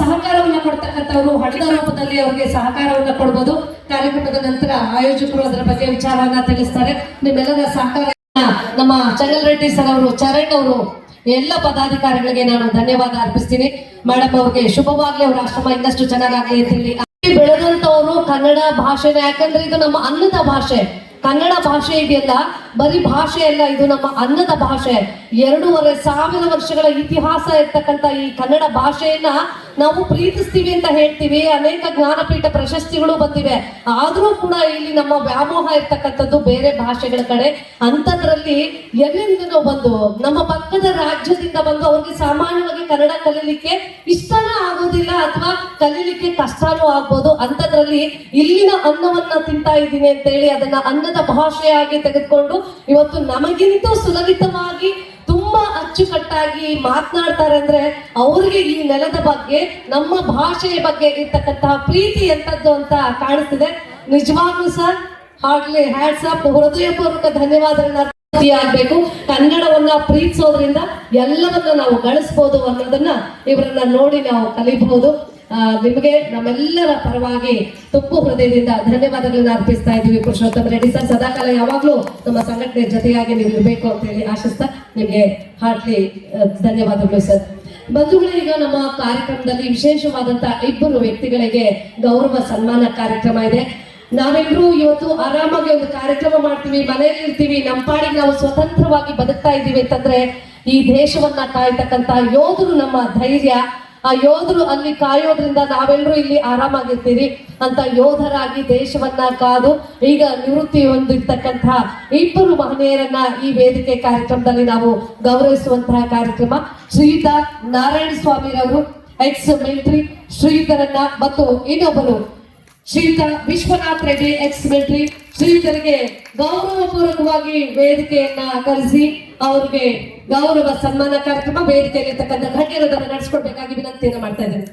ಸಹಕಾರವನ್ನ ಕೊಡ್ತಕ್ಕಂಥವ್ರು ಹಣದ ರೂಪದಲ್ಲಿ ಅವರಿಗೆ ಸಹಕಾರವನ್ನ ಕೊಡ್ಬೋದು. ಕಾರ್ಯಕ್ರಮದ ನಂತರ ಆಯೋಜಕರು ಅದರ ಬಗ್ಗೆ ವಿಚಾರವನ್ನ ತಿಳಿಸ್ತಾರೆ. ನಿಮ್ಮೆಲ್ಲರ ಸಹಕಾರ ನಮ್ಮ ಚಂಗಲ್ ರೆಡ್ಡಿ ಸರ್ ಅವರು, ಚರಣ್ ಅವರು ಎಲ್ಲ ಪದಾಧಿಕಾರಿಗಳಿಗೆ ನಾನು ಧನ್ಯವಾದ ಅರ್ಪಿಸ್ತೀನಿ. ಮೇಡಮ್ ಅವ್ರಿಗೆ ಶುಭವಾಗ್ಲಿ, ಅವ್ರ ಆಶ್ರಮ ಇನ್ನಷ್ಟು ಚೆನ್ನಾಗಾಗ್ಲಿ ಅಂತ ಹೇಳಿ. ಅಲ್ಲಿ ಬೆಳೆದಂತವರು ಕನ್ನಡ ಭಾಷೆನ, ಯಾಕಂದ್ರೆ ಇದು ನಮ್ಮ ಅನ್ನದ ಭಾಷೆ. ಕನ್ನಡ ಭಾಷೆ ಇದೆಯಲ್ಲ ಬರೀ ಭಾಷೆ ಅಲ್ಲ, ಇದು ನಮ್ಮ ಅನ್ನದ ಭಾಷೆ. ಎರಡೂವರೆ ಸಾವಿರ ವರ್ಷಗಳ ಇತಿಹಾಸ ಇರ್ತಕ್ಕಂಥ ಈ ಕನ್ನಡ ಭಾಷೆಯನ್ನ ನಾವು ಪ್ರೀತಿಸ್ತೀವಿ ಅಂತ ಹೇಳ್ತೀವಿ. ಅನೇಕ ಜ್ಞಾನಪೀಠ ಪ್ರಶಸ್ತಿಗಳು ಬಂದಿವೆ. ಆದ್ರೂ ಕೂಡ ಇಲ್ಲಿ ನಮ್ಮ ವ್ಯಾಮೋಹ ಇರ್ತಕ್ಕಂಥದ್ದು ಬೇರೆ ಭಾಷೆಗಳ ಕಡೆ. ಅಂಥದ್ರಲ್ಲಿ ಎಲ್ಲಿಂದನೋ ಬಂದು, ನಮ್ಮ ಪಕ್ಕದ ರಾಜ್ಯದಿಂದ ಬಂದು ಅವ್ರಿಗೆ ಸಾಮಾನ್ಯವಾಗಿ ಕನ್ನಡ ಕಲೀಲಿಕ್ಕೆ ಇಷ್ಟನೂ ಆಗೋದಿಲ್ಲ ಅಥವಾ ಕಲೀಲಿಕ್ಕೆ ಕಷ್ಟನೂ ಆಗ್ಬೋದು. ಅಂಥದ್ರಲ್ಲಿ ಇಲ್ಲಿನ ಅನ್ನವನ್ನ ತಿಂತಾ ಇದ್ದೀನಿ ಅಂತ ಹೇಳಿ ಅದನ್ನ ಅನ್ನದ ಭಾಷೆಯಾಗಿ ತೆಗೆದುಕೊಂಡು ಇವತ್ತು ನಮಗಿಂತ ಸುಲಲಿತವಾಗಿ ತುಂಬಾ ಅಚ್ಚುಕಟ್ಟಾಗಿ ಮಾತನಾಡ್ತಾರೆ ಅಂದ್ರೆ ಅವ್ರಿಗೆ ಈ ನೆಲದ ಬಗ್ಗೆ, ನಮ್ಮ ಭಾಷೆಯ ಬಗ್ಗೆ ಇರ್ತಕ್ಕಂತಹ ಪ್ರೀತಿ ಎಂತದ್ದು ಅಂತ ಕಾಣಿಸ್ತಿದೆ. ನಿಜವಾಗ್ಲೂ ಸರ್ ಹಾರ್ಡ್ಲಿ ಹ್ಯಾಟ್ಸ್ ಅಪ್ ಹೃದಯಪೂರ್ವಕ ಧನ್ಯವಾದಗಳನ್ನ ಆಗ್ಬೇಕು ಕನ್ನಡವನ್ನ ಪ್ರೀತಿಸೋದ್ರಿಂದ ಎಲ್ಲವನ್ನ ನಾವು ಗಳಿಸ್ಬೋದು ಅನ್ನೋದನ್ನ ಇವರನ್ನ ನೋಡಿ ನಾವು ಕಲಿಬಹುದು. ನಿಮಗೆ ನಮ್ಮೆಲ್ಲರ ಪರವಾಗಿ ತುಪ್ಪು ಹೃದಯದಿಂದ ಧನ್ಯವಾದಗಳನ್ನ ಅರ್ಪಿಸ್ತಾ ಇದ್ದೀವಿ. ಪುರುಷೋತ್ತಮ ರೆಡ್ಡಿ ಸರ್, ಸದಾಕಾಲ ಯಾವಾಗಲೂ ನಮ್ಮ ಸಂಘಟನೆ ಜೊತೆಯಾಗಿ ನೀವು ಇರಬೇಕು ಅಂತ ಹೇಳಿ ಆಶಿಸ್ತಾ ನಿಮಗೆ ಹಾರ್ಟ್ಲಿ ಧನ್ಯವಾದಗಳು ಸರ್. ಬಂಧುಗಳೇ, ಈಗ ನಮ್ಮ ಕಾರ್ಯಕ್ರಮದಲ್ಲಿ ವಿಶೇಷವಾದಂತಹ ಇಬ್ಬರು ವ್ಯಕ್ತಿಗಳಿಗೆ ಗೌರವ ಸನ್ಮಾನ ಕಾರ್ಯಕ್ರಮ ಇದೆ. ನಾವೆಲ್ಲರೂ ಇವತ್ತು ಆರಾಮಾಗಿ ಒಂದು ಕಾರ್ಯಕ್ರಮ ಮಾಡ್ತೀವಿ, ಮನೆಯಲ್ಲಿ ಇರ್ತೀವಿ. ನಮ್ಮ ಪಾಡಿಗೆ ನಾವು ಸ್ವತಂತ್ರವಾಗಿ ಬದುಕ್ತಾ ಇದ್ದೀವಿ ಅಂತಂದ್ರೆ ಈ ದೇಶವನ್ನ ಕಾಯ್ತಕ್ಕಂತ ಯೋಧರು ನಮ್ಮ ಧೈರ್ಯ ಆ ಯೋಧರು ಅಲ್ಲಿ ಕಾಯೋದ್ರಿಂದ ನಾವೆಲ್ಲರೂ ಇಲ್ಲಿ ಆರಾಮಾಗಿರ್ತೀರಿ ಅಂತ ಯೋಧರಾಗಿ ದೇಶವನ್ನ ಕಾದು ಈಗ ನಿವೃತ್ತಿ ಹೊಂದಿರ್ತಕ್ಕಂತಹ ಇಬ್ಬರು ಮಹನೀಯರನ್ನ ಈ ವೇದಿಕೆ ಕಾರ್ಯಕ್ರಮದಲ್ಲಿ ನಾವು ಗೌರವಿಸುವಂತಹ ಕಾರ್ಯಕ್ರಮ. ಶ್ರೀಯುತ ನಾರಾಯಣ ಸ್ವಾಮಿರವರು ಎಕ್ಸ್ ಮಿಲಿಟರಿ ಶ್ರೀಯುತರನ್ನ ಮತ್ತು ಇನ್ನೊಬ್ಬರು ಶ್ರೀಯುತ ವಿಶ್ವನಾಥ್ ರೆಡ್ಡಿ ಎಕ್ಸ್ ಮಿಲಿಟರಿ ಶ್ರೀಯುತರಿಗೆ ಗೌರವಪೂರ್ವಕವಾಗಿ ವೇದಿಕೆಯನ್ನ ಕರೆಸಿ ಅವ್ರಿಗೆ ಗೌರವ ಸನ್ಮಾನ ಕಾರ್ಯಕ್ರಮ ವೇದಿಕೆಯಲ್ಲಿ ಇರ್ತಕ್ಕಂಥ ಗಣ್ಯರದನ್ನ ನಡೆಸ್ಕೊಡ್ಬೇಕಾಗಿ ವಿನಂತಿಯನ್ನು ಮಾಡ್ತಾ ಇದ್ದೇನೆ.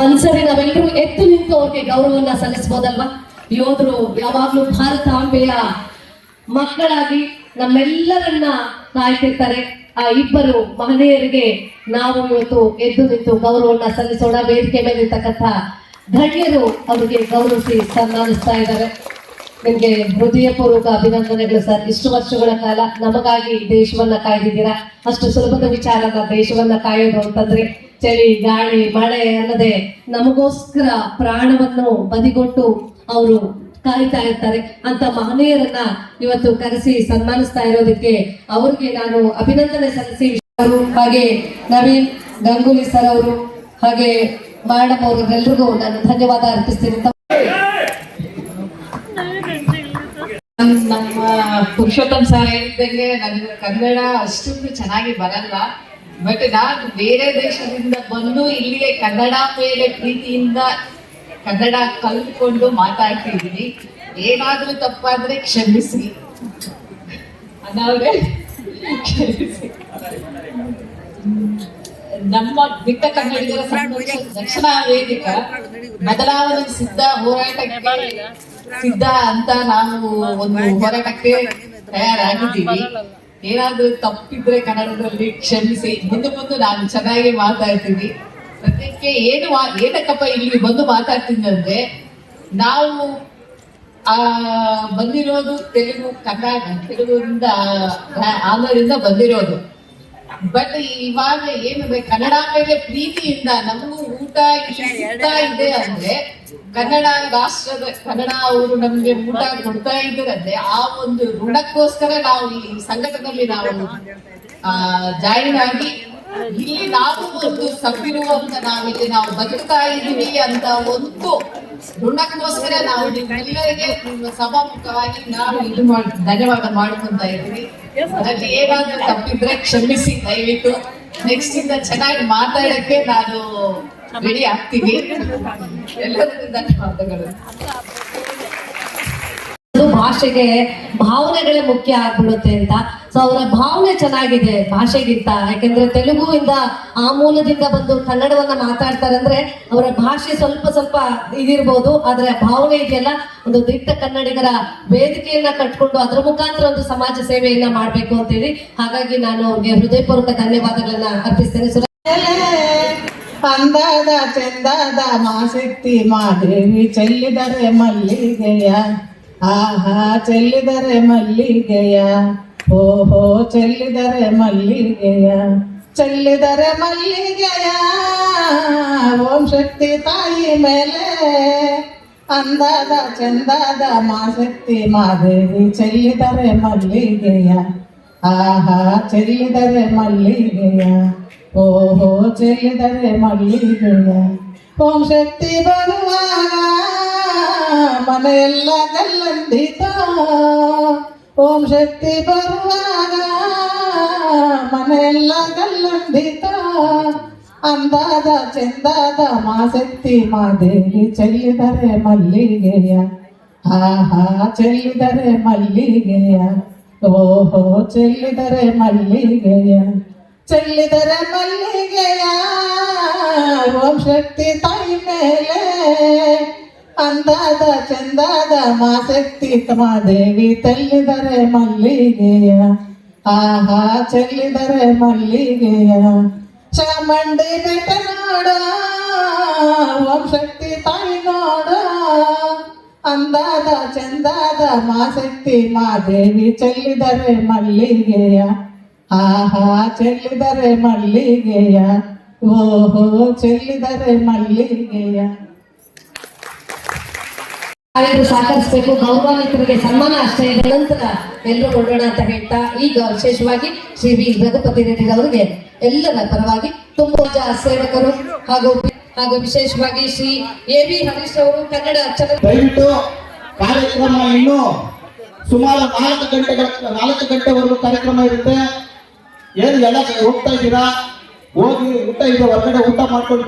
ಒಂದ್ಸರಿ ನಾವೆಲ್ಲರೂ ಎತ್ತು ನಿಂತು ಅವ್ರಿಗೆ ಗೌರವವನ್ನ ಸಲ್ಲಿಸಬಹುದಲ್ವಾ ಯೋಧರು ಯಾವಾಗ್ಲೂ ಭಾರತಾಂಬೆಯ ಮಕ್ಕಳಾಗಿ ನಮ್ಮೆಲ್ಲರನ್ನ ಕಾಯ್ತಿರ್ತಾರೆ. ಆ ಇಬ್ಬರು ಮಹನೀಯರಿಗೆ ನಾವು ಇವತ್ತು ಎದ್ದು ನಿಂತು ಗೌರವವನ್ನ ಸಲ್ಲಿಸೋಣ. ವೇದಿಕೆ ಮೇಲೆ ಇರ್ತಕ್ಕಂಥ ಗಣ್ಯರು ಅವರಿಗೆ ಗೌರವಿಸಿ ಸನ್ಮಾನಿಸ್ತಾ ಇದ್ದಾರೆ. ನಿಮಗೆ ಹೃದಯಪೂರ್ವಕ ಅಭಿನಂದನೆಗಳು ಸರ್. ಇಷ್ಟು ವರ್ಷಗಳ ಕಾಲ ನಮಗಾಗಿ ದೇಶವನ್ನ ಕಾಯ್ದಿದ್ದೀರಾ? ಅಷ್ಟು ಸುಲಭದ ವಿಚಾರ ಅಲ್ಲ ದೇಶವನ್ನ ಕಾಯೋದು ಅಂತಂದ್ರೆ ಚಳಿ, ಗಾಳಿ, ಮಳೆ ಅಲ್ಲದೆ ನಮಗೋಸ್ಕರ ಪ್ರಾಣವನ್ನು ಬದಿಗೊಟ್ಟು ಅವರು ಕಾಯ್ತಾ ಇರ್ತಾರೆ. ಅಂತ ಮಹನೀಯರನ್ನ ಇವತ್ತು ಕರೆಸಿ ಸನ್ಮಾನಿಸ್ತಾ ಇರೋದಕ್ಕೆ ಅವ್ರಿಗೆ ನಾನು ಅಭಿನಂದನೆ ಸಲ್ಲಿಸಿ ಹಾಗೆ ನವೀನ್ ಗಂಗೂಲಿ ಸರ್ ಅವರು ಹಾಗೆ ಮೇಡಮ್ ಅವರೆಲ್ಲರಿಗೂ ನಾನು ಧನ್ಯವಾದ ಅರ್ಪಿಸ್ತೀನಿ. ನಮ್ಮ ಪುರುಷೋತ್ತಮ್ ಸರ್ ಹೇಳಿದಂಗೆ ನನಗೆ ಕನ್ನಡ ಅಷ್ಟೊಂದು ಚೆನ್ನಾಗಿ ಬರಲ್ಲ. ಬಟ್ ನಾನು ಬೇರೆ ದೇಶದಿಂದ ಬಂದು ಇಲ್ಲಿಗೆ ಕನ್ನಡ ಮೇಲೆ ಪ್ರೀತಿಯಿಂದ ಕನ್ನಡ ಕಲ್ತ್ಕೊಂಡು ಮಾತಾಡ್ತಿದ್ದೀನಿ. ಏನಾದ್ರೂ ತಪ್ಪಾದ್ರೆ ಕ್ಷಮಿಸಿ. ಅದಾದ್ರೆ ನಮ್ಮ ಬಿಟ್ಟ ಕನ್ನಡಿಗರ ರಕ್ಷಣಾ ವೇದಿಕ ಬದಲಾವಣೆ ಸಿದ್ಧ ಹೋರಾಟಕ್ಕೆ ಸಿದ್ಧ ಅಂತ ನಾವು ಒಂದು ಹೋರಾಟಕ್ಕೆ ತಯಾರಾಗಿದ್ದೀವಿ. ಏನಾದ್ರೂ ತಪ್ಪಿದ್ರೆ ಕನ್ನಡದಲ್ಲಿ ಕ್ಷಮಿಸಿ. ಮುಂದೆ ಮುಂದೆ ನಾನು ಚೆನ್ನಾಗಿ ಮಾತಾಡ್ತೀನಿ. ಸದ್ಯಕ್ಕೆ ಏನು ಏನಕ್ಕಪ್ಪ ಇಲ್ಲಿ ಬಂದು ಮಾತಾಡ್ತೀನಿ ಅಂದ್ರೆ ನಾವು ಆ ಬಂದಿರೋದು ತೆಲುಗು ಕನ್ನಡ ತೆಲುಗುದಿಂದ ಆ- ಆಂಧ್ರದಿಂದ ಬಂದಿರೋದು. ಬಟ್ ಇವಾಗ ಏನು ಕನ್ನಡ ಮೇಲೆ ಪ್ರೀತಿಯಿಂದ ನಮಗೂ ಊಟ ಊಟ ಇದೆ ಅಂದ್ರೆ ಕನ್ನಡ ರಾಷ್ಟ್ರದ ಕನ್ನಡ ಅವರು ನಮ್ಗೆ ಊಟ ಕೊಡ್ತಾ ಇದ್ದಾರಂದ್ರೆ ಆ ಒಂದು ಋಣಕ್ಕೋಸ್ಕರ ನಾವು ಈ ಸಂಘಟನೆಯಲ್ಲಿ ನಾವು ಜಾಯಿನ್ ಆಗಿ ಇಲ್ಲಿ ನಾವು ಒಂದು ಅಂತ ನಾವಿಲ್ಲಿ ನಾವು ಬದುಕ್ತಾ ಇದ್ದೀವಿ ಅಂತ ಒಂದು ಋಣಕ್ಕೋಸ್ಕರ ನಾವು ನಿಮ್ಮೆಲ್ಲರಿಗೆ ನಿಮ್ಮ ಸಭಾಮುಖವಾಗಿ ನಾವು ಇದು ಮಾಡಿ, ಧನ್ಯವಾದ ಮಾಡ್ಕೊಂತ ಇದ್ದೀವಿ. ಅದಕ್ಕೆ ಏನಾದ್ರೂ ತಪ್ಪಿದ್ರೆ ಕ್ಷಮಿಸಿ, ದಯವಿಟ್ಟು. ನೆಕ್ಸ್ಟ್ ಇಂದ ಚೆನ್ನಾಗಿ ಮಾತಾಡಕ್ಕೆ ನಾನು ರೆಡಿ ಆಗ್ತೀನಿ. ಎಲ್ಲರಿಗೂ ಧನ್ಯವಾದಗಳು. ಭಾಷೆಗೆ ಭಾವನೆಗಳೇ ಮುಖ್ಯ ಆಗ್ಬಿಡುತ್ತೆ ಅಂತ. ಸೊ ಅವರ ಭಾವನೆ ಚೆನ್ನಾಗಿದೆ ಭಾಷೆಗಿಂತ. ಯಾಕೆಂದ್ರೆ ತೆಲುಗು ಇಂದ ಆ ಮೂಲದಿಂದ ಬಂದು ಕನ್ನಡವನ್ನ ಮಾತಾಡ್ತಾರೆ ಅಂದ್ರೆ ಅವರ ಭಾಷೆ ಸ್ವಲ್ಪ ಸ್ವಲ್ಪ ಇದಿರ್ಬೋದು, ಆದ್ರೆ ಭಾವನೆ ಇದೆಯಲ್ಲ? ಒಂದು ದಿಟ್ಟ ಕನ್ನಡಿಗರ ವೇದಿಕೆಯನ್ನ ಕಟ್ಕೊಂಡು ಅದರ ಮುಖಾಂತರ ಒಂದು ಸಮಾಜ ಸೇವೆಯನ್ನ ಮಾಡ್ಬೇಕು ಅಂತೇಳಿ. ಹಾಗಾಗಿ ನಾನು ಅವ್ರಿಗೆ ಹೃದಯಪೂರ್ವಕ ಧನ್ಯವಾದಗಳನ್ನ ಅರ್ಪಿಸ್ತೇನೆ. ಅಂದಾದ ಚಂದಾದ ಮಾಸಿಕ್ತಿ ಮಾದೇವಿ ಚೆಲ್ಲಿದರೆ ಮಲ್ಲಿಗೆಯ ಆಹಾ ಚೆಲ್ಲಿದರೆ ಮಲ್ಲಿಗೆಯ ಓಹೋ ಚೆಲ್ಲಿದರೆ ಮಲ್ಲಿಗೆಯ ಚೆಲ್ಲಿದರೆ ಮಲ್ಲಿಗೆಯ ಓಂ ಶಕ್ತಿ ತಾಯಿ ಮೇಲೆ ಅಂದಾದ ಚಂದಾದ ಮಾಸಕ್ತಿ ಮಾದೇವಿ ಚೆಲ್ಲಿದರೆ ಮಲ್ಲಿಗೆಯ ಆಹಾ ಚೆಲ್ಲಿದರೆ ಮಲ್ಲಿಗೆಯ ಓಹೋ ಚೆಲ್ಲಿದರೆ ಮಲ್ಲಿಗೆಯ ಓಂ ಶಕ್ತಿ ಬರುವಾಗ ಮನೆಯೆಲ್ಲ ಗಲ್ಲಂದಿತ ಓಂ ಶಕ್ತಿ ಬರುವಾಗ ಮನೆಯೆಲ್ಲ ಗಲ್ಲಂದಿತ ಅಂದಾದ ಚಂದಾದ ಮಾಸಕ್ತಿ ಮಾದೇವಿ ಚೆಲ್ಲಿದರೆ ಮಲ್ಲಿಗೆಯ. ಆಹಾ, ಚೆಲ್ಲಿದರೆ ಮಲ್ಲಿಗೆಯ. ಓಹೋ, ಚೆಲ್ಲಿದರೆ ಮಲ್ಲಿಗೆಯ. ಚೆಲ್ಲಿದರೆ ಮಲ್ಲಿಗೆಯ. ಓಂ ಶಕ್ತಿ ತಾಯಿ ಮೇಲೆ. ಅಂದಾದ ಚಂದಾದ ಮಾಸಕ್ತಿ ಮಾದೇವಿ ತಲ್ಲಿದರೆ ಮಲ್ಲಿಗೆಯ ಆಹಾ ಚೆಲ್ಲಿದರೆ ಮಲ್ಲಿಗೆಯ ಚಾಮುಂಡಿ ಬೆಟ್ಟ ನೋಡ ಓಂ ಶಕ್ತಿ ತಾಯಿ ನೋಡ ಅಂದಾದ ಚಂದಾದ ಮಾಸಕ್ತಿ ಮಾದೇವಿ ಚೆಲ್ಲಿದರೆ ಮಲ್ಲಿಗೆಯ ಆಹಾ ಚೆಲ್ಲಿದರೆ ಮಲ್ಲಿಗೆಯ ಓಹೋ ಚೆಲ್ಲಿದರೆ ಮಲ್ಲಿಗೆಯ ತಾವೆಲ್ಲರೂ ಸಹಕರಿಸಬೇಕು. ಗೌರವಾನ್ವಿತರಿಗೆ ಸನ್ಮಾನ ಅಷ್ಟೇ ಇದೆ ನಂತರ ಎಲ್ಲರೂ ಕೊಡೋಣ ಅಂತ ಹೇಳ್ತಾ ಈಗ ವಿಶೇಷವಾಗಿ ಶ್ರೀ ವಿ. ರಘುಪತಿ ರೆಡ್ಡಿ ಅವರಿಗೆ ಎಲ್ಲರ ಪರವಾಗಿ ತುಂಬಾ ಸೇವಕರು ಹಾಗೂ ಹಾಗೂ ವಿಶೇಷವಾಗಿ ಶ್ರೀ ಎ ವಿ ಹರೀಶ್ ಅವರು ಕನ್ನಡ ದಯವಿಟ್ಟು ಕಾರ್ಯಕ್ರಮ ಇನ್ನು ಸುಮಾರು ನಾಲ್ಕು ಗಂಟೆಗಳ ನಾಲ್ಕು ಗಂಟೆವರೆಗೂ ಕಾರ್ಯಕ್ರಮ ಇರುತ್ತೆ. ಏನು ಎಲ್ಲ ಹೋಗ್ತಾ ಇದ್ದೀರಾ? ಹೋಗಿ ಊಟ ಇದೆ, ಹೊರಗಡೆ ಊಟ ಮಾಡ್ಕೊಂಡು